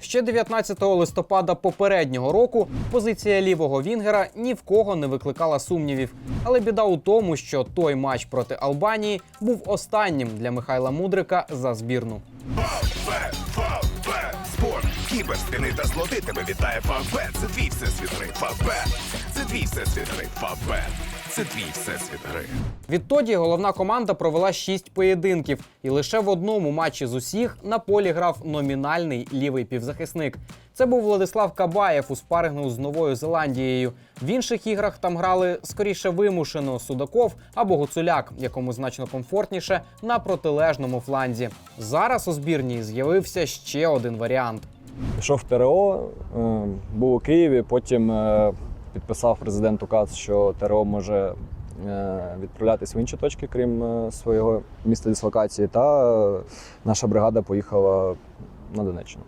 Ще 19 листопада попереднього року позиція лівого Вінгера ні в кого не викликала сумнівів. Але біда у тому, що той матч проти Албанії був останнім для Михайла Мудрика за збірну. Спорт, кібер, та слоти тебе вітає Фавбет. Це твій всесвіт гри. Фавбет, це твій всесвіт гри. Фавбет, це твій всесвіт гри. Відтоді головна команда провела шість поєдинків, і лише в одному матчі з усіх на полі грав номінальний лівий півзахисник. Це був Владислав Кабаєв у спарингу з Новою Зеландією. В інших іграх там грали скоріше вимушено Судаков або Гуцуляк, якому значно комфортніше на протилежному фланзі. Зараз у збірній з'явився ще один варіант. Пішов в ТРО, був у Києві, потім е, підписав президент указ, що ТРО може е, відправлятись в інші точки, крім е, свого міста дислокації, та е, наша бригада поїхала на Донеччину.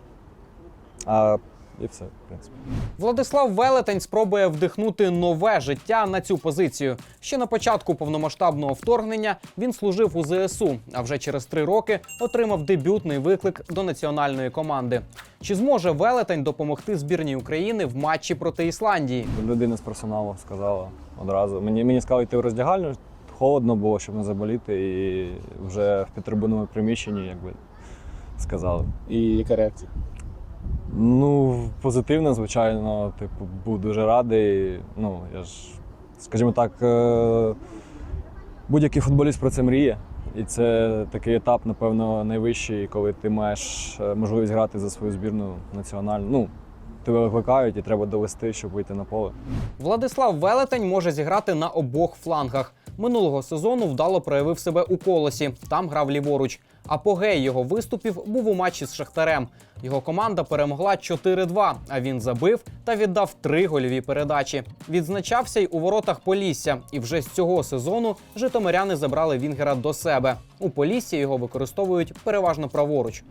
А і все, в принципі. Владислав Велетень спробує вдихнути нове життя на цю позицію. Ще на початку повномасштабного вторгнення він служив у ЗСУ, а вже через три роки отримав дебютний виклик до національної команди. Чи зможе Велетень допомогти збірній України в матчі проти Ісландії? Людина з персоналу сказала одразу. Мені, мені сказали йти в роздягальню, холодно було, щоб не заболіти, і вже в підтрибунному приміщенні, якби сказали. І яка реакція? Ну, позитивно, звичайно, типу, був дуже радий. Ну, я ж, скажімо так, е, будь-який футболіст про це мріє. І це такий етап, напевно, найвищий, коли ти маєш е, можливість грати за свою збірну національну. Ну, тебе викликають і треба довести, щоб вийти на поле. Владислав Велетень може зіграти на обох флангах. Минулого сезону вдало проявив себе у колосі. Там грав ліворуч. Апогей його виступів був у матчі з Шахтарем. Його команда перемогла 4-2, а він забив та віддав три гольові передачі. Відзначався й у воротах Полісся, і вже з цього сезону житомиряни забрали Вінгера до себе. У Поліссі його використовують переважно праворуч.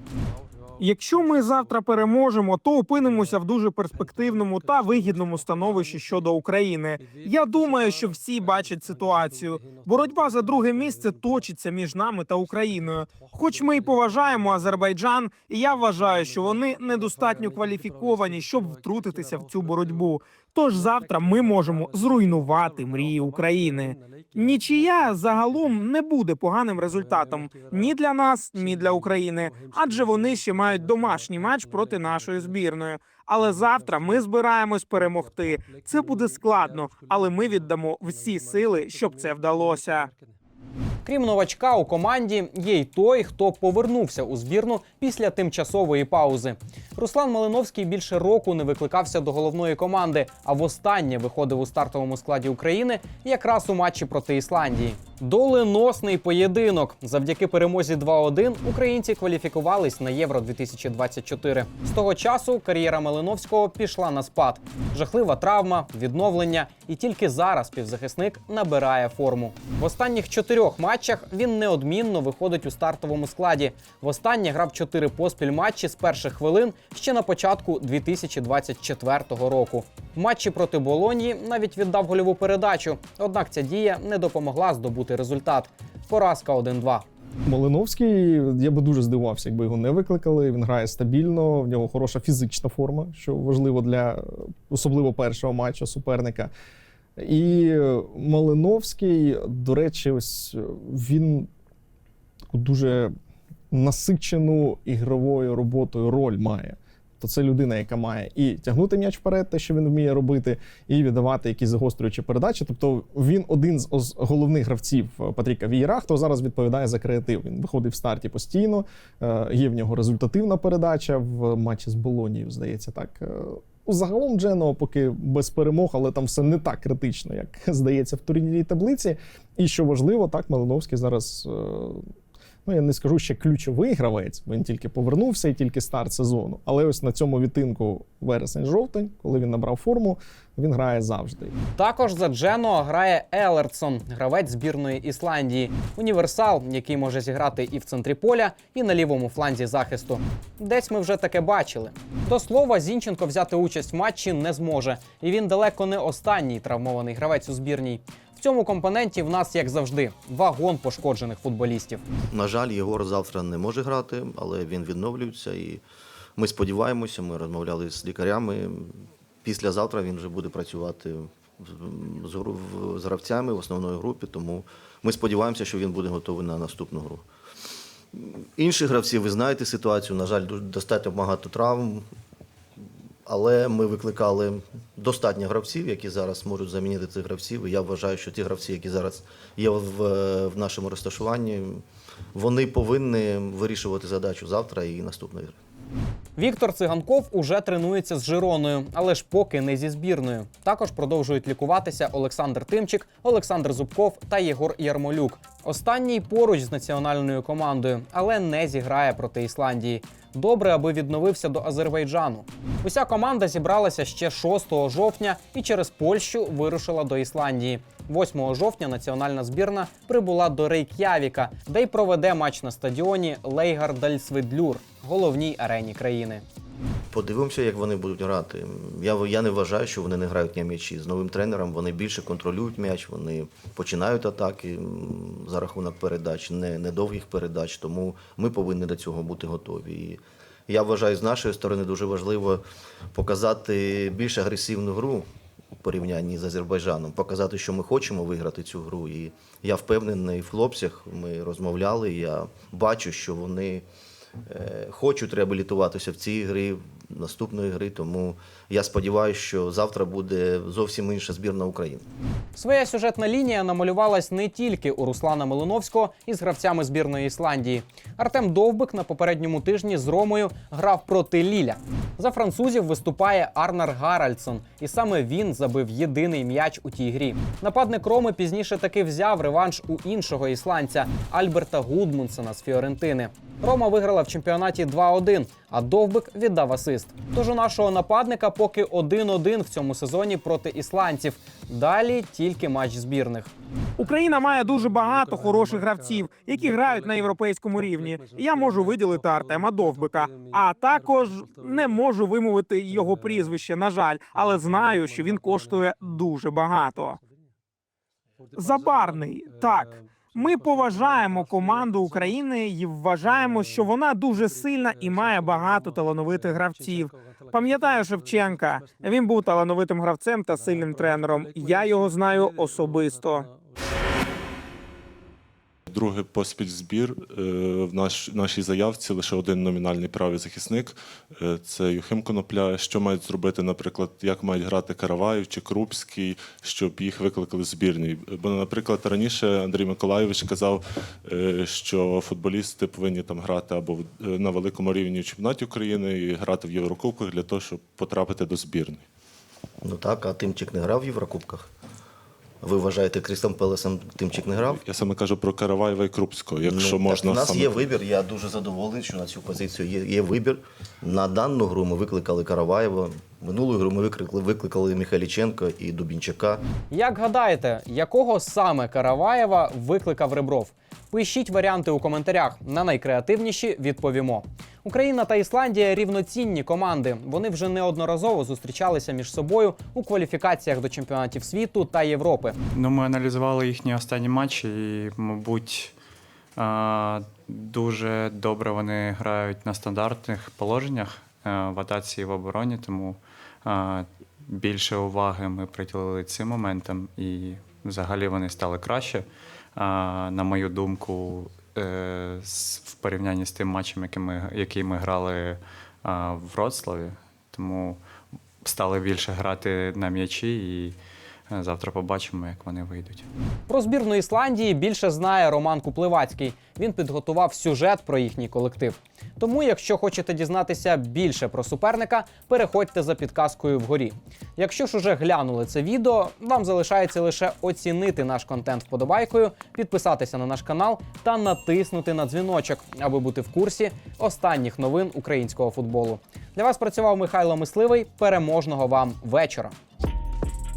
Якщо ми завтра переможемо, то опинимося в дуже перспективному та вигідному становищі щодо України. Я думаю, що всі бачать ситуацію. Боротьба за друге місце точиться між нами та Україною. Хоч ми й поважаємо Азербайджан, і я вважаю, що вони недостатньо кваліфіковані, щоб втрутитися в цю боротьбу. Тож завтра ми можемо зруйнувати мрії України. Нічия загалом не буде поганим результатом ні для нас, ні для України, адже вони ще мають домашній матч проти нашої збірної. Але завтра ми збираємось перемогти. Це буде складно, але ми віддамо всі сили, щоб це вдалося. Крім новачка у команді, є й той, хто повернувся у збірну після тимчасової паузи. Руслан Малиновський більше року не викликався до головної команди, а востаннє виходив у стартовому складі України якраз у матчі проти Ісландії. Доленосний поєдинок. Завдяки перемозі 2-1 українці кваліфікувались на Євро 2024. З того часу кар'єра Малиновського пішла на спад. Жахлива травма, відновлення, і тільки зараз півзахисник набирає форму. В останніх чотирьох матчах він неодмінно виходить у стартовому складі. Востаннє грав чотири поспіль матчі з перших хвилин ще на початку 2024 року. В матчі проти Болонії навіть віддав гольову передачу. Однак ця дія не допомогла здобути результат. Поразка 1-2. Малиновський, я би дуже здивувався, якби його не викликали. Він грає стабільно, в нього хороша фізична форма, що важливо для особливо першого матчу суперника. І Малиновський, до речі, ось він дуже насичену ігровою роботою роль має. То це людина, яка має і тягнути м'яч вперед, те, що він вміє робити, і віддавати якісь загострюючі передачі. Тобто він один з головних гравців е, Патріка Вієра, хто зараз відповідає за креатив. Він виходить в старті постійно. е, Є в нього результативна передача в матчі з Болонією, здається, так. Е, ну, Загалом Джено поки без перемог, але там все не так критично, як здається в турнірній таблиці. І що важливо, так Малиновський зараз. Ну, я не скажу ще ключовий гравець, він тільки повернувся і тільки старт сезону. Але ось на цьому відтинку вересень-жовтень, коли він набрав форму, він грає завжди. Також за Джено грає Елертсон, гравець збірної Ісландії, універсал, який може зіграти і в центрі поля, і на лівому фланзі захисту. Десь ми вже таке бачили. До слова, Зінченко взяти участь в матчі не зможе, і він далеко не останній травмований гравець у збірній. В цьому компоненті в нас, як завжди, вагон пошкоджених футболістів. На жаль, Єгор завтра не може грати, але він відновлюється і Ми сподіваємося, ми розмовляли з лікарями. Післязавтра він вже буде працювати з, гравцями в основної групі, тому ми сподіваємося, що він буде готовий на наступну гру. Інші гравці, ви знаєте ситуацію, на жаль, достатньо багато травм, але ми викликали достатньо гравців, які зараз можуть замінити цих гравців. І я вважаю, що ті гравці, які зараз є в, в нашому розташуванні, вони повинні вирішувати задачу завтра і наступної гри. Віктор Циганков уже тренується з Жироною, але ж поки не зі збірною. Також продовжують лікуватися Олександр Тимчик, Олександр Зубков та Єгор Ярмолюк. Останній поруч з національною командою, але не зіграє проти Ісландії. Добре, аби відновився до Азербайджану. Уся команда зібралася ще 6 жовтня і через Польщу вирушила до Ісландії. 8 жовтня національна збірна прибула до Рейк'явіка, де й проведе матч на стадіоні Лейгардальсвидлюр, головній арені країни. Подивимося, як вони будуть грати. Я, я не вважаю, що вони не грають на м'ячі. З новим тренером вони більше контролюють м'яч, вони починають атаки за рахунок передач, не, не передач. Тому ми повинні до цього бути готові. І я вважаю, з нашої сторони дуже важливо показати більш агресивну гру у порівнянні з Азербайджаном, показати, що ми хочемо виграти цю гру. І я впевнений в хлопцях. Ми розмовляли. Я бачу, що вони хочуть реабілітуватися в цій грі, наступної гри. Тому я сподіваюся, що завтра буде зовсім інша збірна України. Своя сюжетна лінія намалювалась не тільки у Руслана Милиновського із гравцями збірної Ісландії. Артем Довбик на попередньому тижні з Ромою грав проти Ліля. За французів виступає Арнар Гаральдсон, і саме він забив єдиний м'яч у тій грі. Нападник Роми пізніше таки взяв реванш у іншого ісландця Альберта Гудмунсена з Фіорентини. Рома виграла в чемпіонаті 2-1, а Довбик віддав асист. Тож у нашого нападника поки 1-1 в цьому сезоні проти ісландців. Далі тільки матч збірних. Україна має дуже багато хороших гравців, які грають на європейському рівні. Я можу виділити Артема Довбика, а також не можу вимовити його прізвище, на жаль, але знаю, що він коштує дуже багато. Забарний так. Ми поважаємо команду України і вважаємо, що вона дуже сильна і має багато талановитих гравців. Пам'ятаю Шевченка. Він був талановитим гравцем та сильним тренером. Я його знаю особисто. Другий поспіль збір Е, в наш, нашій заявці лише один номінальний правий захисник. Е, Це Юхим Конопля. Що мають зробити, наприклад, як мають грати Караваєв чи Крупський, щоб їх викликали в збірний? Бо, наприклад, раніше Андрій Миколайович казав, е, що футболісти повинні там грати або на великому рівні в чемпіонаті України і грати в Єврокубках для того, щоб потрапити до збірної. Ну так, а Тимчик не грав в Єврокубках. Ви вважаєте, Крістом Пелесом Тимчик не грав? Я саме кажу про Караваєва і Крупського, якщо Ну, можна так, у нас саме є вибір. Я дуже задоволений, що на цю позицію є, є вибір. На дану гру ми викликали Караваєва. Минулу гру ми викликали, викликали Михайліченко і Дубінчака. Як гадаєте, якого саме Караваєва викликав Ребров? Пишіть варіанти у коментарях. На найкреативніші відповімо. Україна та Ісландія рівноцінні команди. Вони вже неодноразово зустрічалися між собою у кваліфікаціях до чемпіонатів світу та Європи. Ну, ми аналізували їхні останні матчі, і, мабуть, дуже добре вони грають на стандартних положеннях е, в атаці і в обороні, тому більше уваги ми приділили цим моментам, і взагалі вони стали краще. На мою думку, е, в порівнянні з тим матчем, який ми, який ми грали в Вроцлаві. Тому стали більше грати на м'ячі і завтра побачимо, як вони вийдуть. Про збірну Ісландії більше знає Роман Купливацький. Він підготував сюжет про їхній колектив. Тому, якщо хочете дізнатися більше про суперника, переходьте за підказкою вгорі. Якщо ж уже глянули це відео, вам залишається лише оцінити наш контент вподобайкою, підписатися на наш канал та натиснути на дзвіночок, аби бути в курсі останніх новин українського футболу. Для вас працював Михайло Мисливий. Переможного вам вечора!